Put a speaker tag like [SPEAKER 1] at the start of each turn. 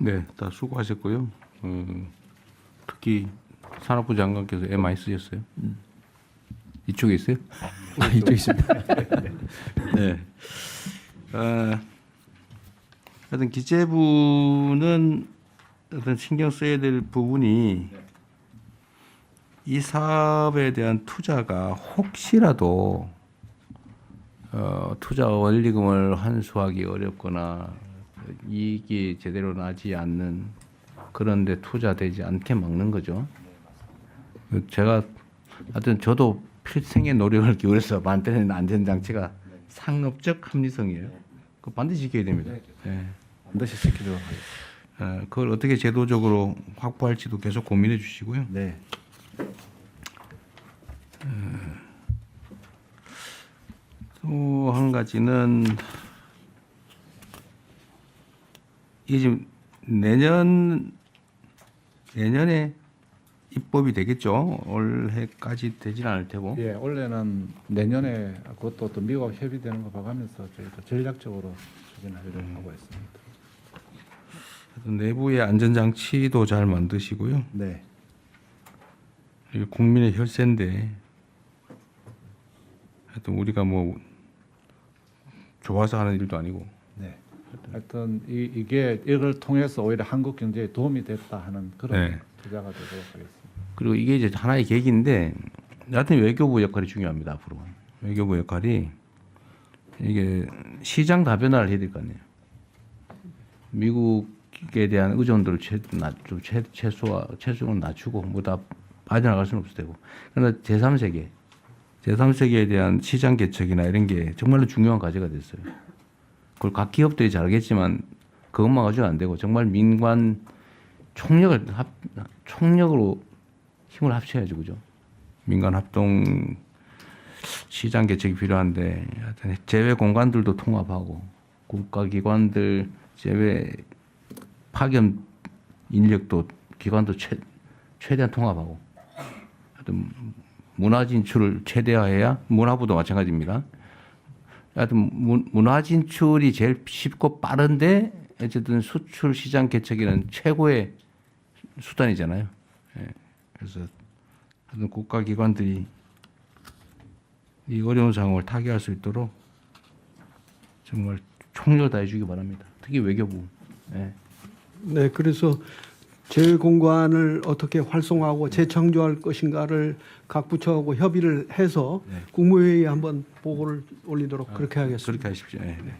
[SPEAKER 1] 네, 다 수고하셨고요. 어, 특히 산업부 장관께서 애 많이 쓰셨어요. 이쪽에 있어요?
[SPEAKER 2] 아, 이쪽 있습니다.
[SPEAKER 1] 네. 어, 하여튼 기재부는 어떤 신경 써야 될 부분이 이 사업에 대한 투자가 혹시라도 어, 투자 원리금을 환수하기 어렵거나 이익이 제대로 나지 않는 그런데 투자되지 않게 막는 거죠. 제가 하여튼 저도 필생의 노력을 기울여서 만드는 안전장치가 상업적 합리성이에요. 그 반드시 지켜야 됩니다. 예.
[SPEAKER 2] 반드시 지키도록 하겠습니다.
[SPEAKER 1] 어, 그걸 어떻게 제도적으로 확보할지도 계속 고민해 주시고요.
[SPEAKER 2] 네.
[SPEAKER 1] 또 한 가지는 이게 지금 내년 내년에 입법이 되겠죠. 올해까지 되진 않을 테고.
[SPEAKER 2] 예, 원래는 내년에 그것도 또 미국하고 협의되는 거 봐가면서 저희도 전략적으로 추진하려고 하고 있습니다.
[SPEAKER 1] 하여튼 내부의 안전장치도 잘 만드시고요.
[SPEAKER 2] 네.
[SPEAKER 1] 이게 국민의 혈세인데 하여튼 우리가 뭐 좋아서 하는 일도 아니고
[SPEAKER 2] 네. 하여튼 이, 이게 이걸 통해서 오히려 한국 경제에 도움이 됐다 하는 그런
[SPEAKER 1] 네.
[SPEAKER 2] 투자가 되도록 하겠습니다.
[SPEAKER 1] 그리고 이게 이제 하나의 계기인데 여하튼 외교부 역할이 중요합니다 앞으로 외교부 역할이 이게 시장 다변화를 해야 될 거 아니에요 미국에 대한 의존도를 최, 낮, 좀 최, 최소화 최소로 낮추고 뭐 다 빠져나갈 수는 없을 테고 그러나 제3세계 제3세계에 대한 시장 개척이나 이런 게 정말로 중요한 과제가 됐어요 그걸 각 기업들이 잘하겠지만 그것만 가지고 안 되고 정말 민관 총력을 합, 총력으로 힘을 합쳐야죠, 그죠? 민간 합동 시장 개척이 필요한데 하여튼 제외 공간들도 통합하고 국가 기관들 제외 파견 인력도 기관도 최, 최대한 통합하고 하여튼 문화 진출을 최대화해야 문화부도 마찬가지입니다. 하여튼 문- 문화 진출이 제일 쉽고 빠른데 어쨌든 수출 시장 개척에는 최고의 수단이잖아요. 예. 그래서 하여튼 국가 기관들이 이 어려운 상황을 타개할 수 있도록 정말 총력을 다해주기 바랍니다. 특히 외교부. 예.
[SPEAKER 3] 네, 그래서 재공관을 어떻게 활성화하고 재창조할 것인가를 각 부처하고 협의를 해서 국무회의에 한번 보고를 올리도록 그렇게 하겠습니다.
[SPEAKER 1] 그렇게 하십시오. 예, 네.